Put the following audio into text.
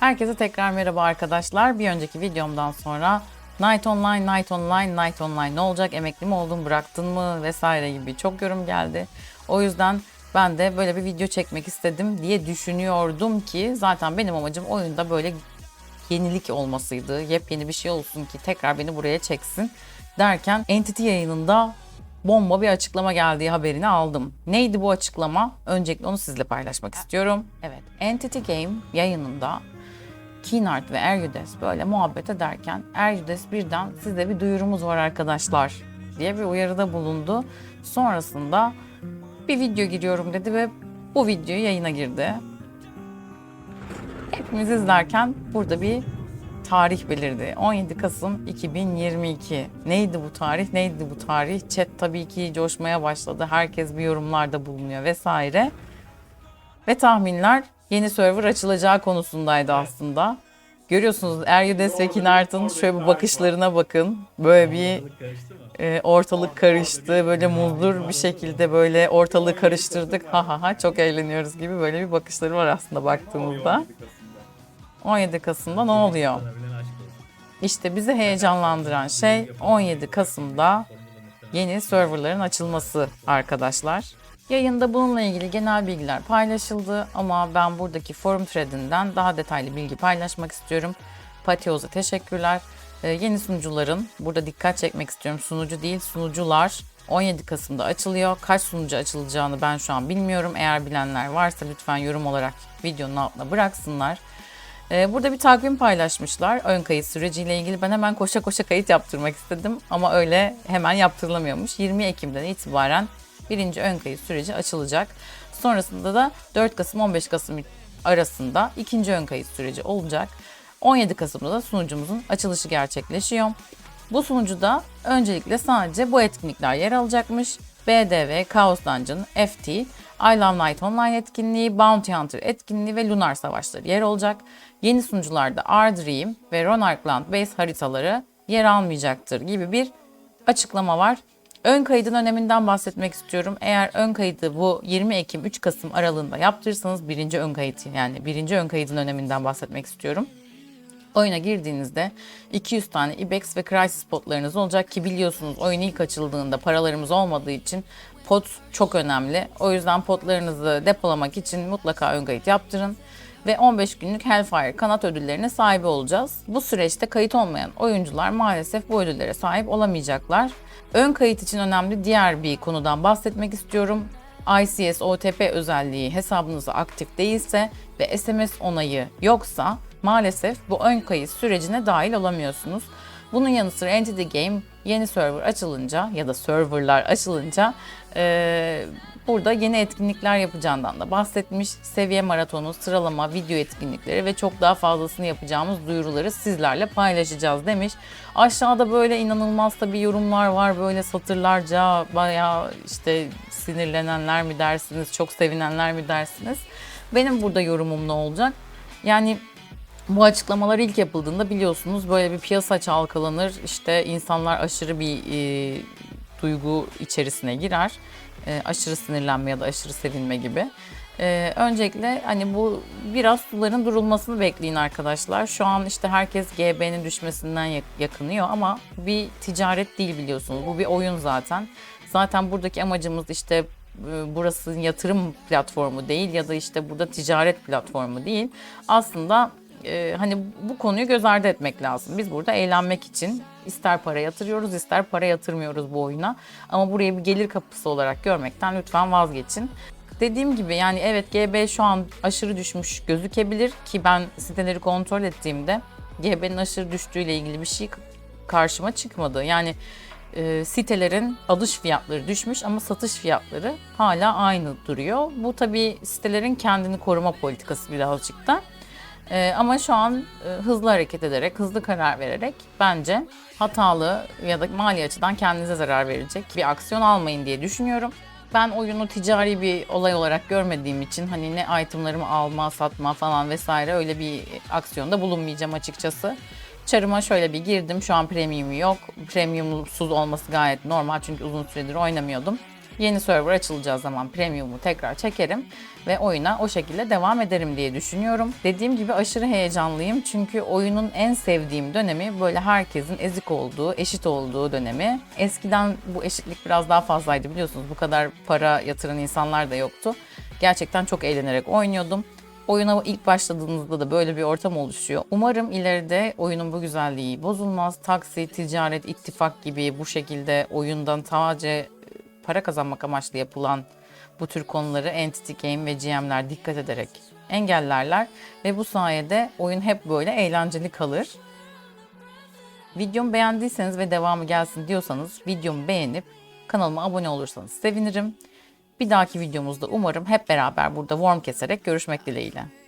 Herkese tekrar merhaba arkadaşlar. Bir önceki videomdan sonra Night Online, Night Online, Night Online ne olacak, emekli mi oldun, bıraktın mı vesaire gibi çok yorum geldi. O yüzden ben de böyle bir video çekmek istedim diye düşünüyordum ki zaten benim amacım oyunda böyle yenilik olmasıydı. Yepyeni bir şey olsun ki tekrar beni buraya çeksin derken Entity yayınında bomba bir açıklama geldiği haberini aldım. Neydi bu açıklama? Öncelikle onu sizle paylaşmak istiyorum. Evet, Entity Game yayınında Kinart ve Eryudes böyle muhabbet ederken Eryudes birden size bir duyurumuz var arkadaşlar diye bir uyarıda bulundu. Sonrasında bir video giriyorum dedi ve bu video yayına girdi. Hepimiz izlerken burada bir tarih belirdi. 17 Kasım 2022. Neydi bu tarih? Neydi bu tarih? Chat tabii ki coşmaya başladı. Herkes bir yorumlarda bulunuyor vesaire. Ve tahminler yeni server açılacağı konusundaydı aslında. Görüyorsunuz Eryudes ve Kinart'ın şöyle bir bakışlarına bakın. Böyle bir e, ortalık karıştı. Böyle muzdur bir şekilde böyle ortalığı karıştırdık. Ha ha ha çok eğleniyoruz gibi böyle bir bakışları var aslında baktığımızda. 17 Kasım'da ne oluyor? İşte bizi heyecanlandıran şey 17 Kasım'da yeni serverların açılması arkadaşlar. Yayında bununla ilgili genel bilgiler paylaşıldı ama ben buradaki forum threadinden daha detaylı bilgi paylaşmak istiyorum. Patioz'a teşekkürler. Ee, yeni sunucuların, burada dikkat çekmek istiyorum sunucu değil sunucular 17 Kasım'da açılıyor. Kaç sunucu açılacağını ben şu an bilmiyorum. Eğer bilenler varsa lütfen yorum olarak videonun altına bıraksınlar. Ee, Burada bir takvim paylaşmışlar ön kayıt süreciyle ilgili. Ben hemen koşa koşa kayıt yaptırmak istedim ama öyle hemen yaptırılamıyormuş. 20 Ekim'den itibaren birinci ön kayıt süreci açılacak. Sonrasında da 4 Kasım 15 Kasım arasında ikinci ön kayıt süreci olacak. 17 Kasım'da da sunucumuzun açılışı gerçekleşiyor. Bu sunucuda öncelikle sadece bu etkinlikler yer alacakmış. BDV, Chaos Dungeon, FT, I Love Night Online etkinliği, Bounty Hunter etkinliği ve Lunar Savaşları yer olacak. Yeni sunucularda R-Dream ve Ronarkland Base haritaları yer almayacaktır gibi bir açıklama var. Ön kaydın öneminden bahsetmek istiyorum. Eğer ön kaydı bu 20 Ekim 3 Kasım aralığında yaptırırsanız birinci ön kayıt yani birinci ön kaydın öneminden bahsetmek istiyorum. Oyuna girdiğinizde 200 tane IBEX ve Crisis potlarınız olacak ki biliyorsunuz oyun ilk açıldığında paralarımız olmadığı için pot çok önemli. O yüzden potlarınızı depolamak için mutlaka ön kayıt yaptırın ve 15 günlük Hellfire kanat ödüllerine sahibi olacağız. Bu süreçte kayıt olmayan oyuncular maalesef bu ödüllere sahip olamayacaklar. Ön kayıt için önemli diğer bir konudan bahsetmek istiyorum. ICS OTP özelliği hesabınızda aktif değilse ve SMS onayı yoksa maalesef bu ön kayıt sürecine dahil olamıyorsunuz. Bunun yanı sıra Entity Game yeni server açılınca ya da serverlar açılınca eee, burada yeni etkinlikler yapacağından da bahsetmiş. Seviye maratonu, sıralama, video etkinlikleri ve çok daha fazlasını yapacağımız duyuruları sizlerle paylaşacağız demiş. Aşağıda böyle inanılmaz tabii yorumlar var böyle satırlarca bayağı işte sinirlenenler mi dersiniz, çok sevinenler mi dersiniz? Benim burada yorumum ne olacak? Yani bu açıklamalar ilk yapıldığında biliyorsunuz böyle bir piyasa çalkalanır. İşte insanlar aşırı bir e, duygu içerisine girer. E, aşırı sinirlenme ya da aşırı sevinme gibi. E, öncelikle hani bu biraz suların durulmasını bekleyin arkadaşlar. Şu an işte herkes GB'nin düşmesinden yak- yakınıyor ama bir ticaret değil biliyorsunuz. Bu bir oyun zaten. Zaten buradaki amacımız işte e, burası yatırım platformu değil ya da işte burada ticaret platformu değil. Aslında e, hani bu konuyu göz ardı etmek lazım. Biz burada eğlenmek için ister para yatırıyoruz ister para yatırmıyoruz bu oyuna. Ama burayı bir gelir kapısı olarak görmekten lütfen vazgeçin. Dediğim gibi yani evet GB şu an aşırı düşmüş gözükebilir ki ben siteleri kontrol ettiğimde GB'nin aşırı düştüğüyle ilgili bir şey karşıma çıkmadı. Yani e, sitelerin alış fiyatları düşmüş ama satış fiyatları hala aynı duruyor. Bu tabii sitelerin kendini koruma politikası birazcık da. Ee, ama şu an e, hızlı hareket ederek, hızlı karar vererek bence hatalı ya da mali açıdan kendinize zarar verecek bir aksiyon almayın diye düşünüyorum. Ben oyunu ticari bir olay olarak görmediğim için hani ne itemlarımı alma, satma falan vesaire öyle bir aksiyonda bulunmayacağım açıkçası. Çarıma şöyle bir girdim. Şu an premium yok. Premiumsuz olması gayet normal çünkü uzun süredir oynamıyordum. Yeni server açılacağı zaman premium'u tekrar çekerim ve oyuna o şekilde devam ederim diye düşünüyorum. Dediğim gibi aşırı heyecanlıyım çünkü oyunun en sevdiğim dönemi böyle herkesin ezik olduğu, eşit olduğu dönemi. Eskiden bu eşitlik biraz daha fazlaydı biliyorsunuz. Bu kadar para yatıran insanlar da yoktu. Gerçekten çok eğlenerek oynuyordum. Oyuna ilk başladığınızda da böyle bir ortam oluşuyor. Umarım ileride oyunun bu güzelliği bozulmaz. Taksi, ticaret, ittifak gibi bu şekilde oyundan sadece para kazanmak amaçlı yapılan bu tür konuları Entity Game ve GM'ler dikkat ederek engellerler ve bu sayede oyun hep böyle eğlenceli kalır. Videomu beğendiyseniz ve devamı gelsin diyorsanız videomu beğenip kanalıma abone olursanız sevinirim. Bir dahaki videomuzda umarım hep beraber burada worm keserek görüşmek dileğiyle.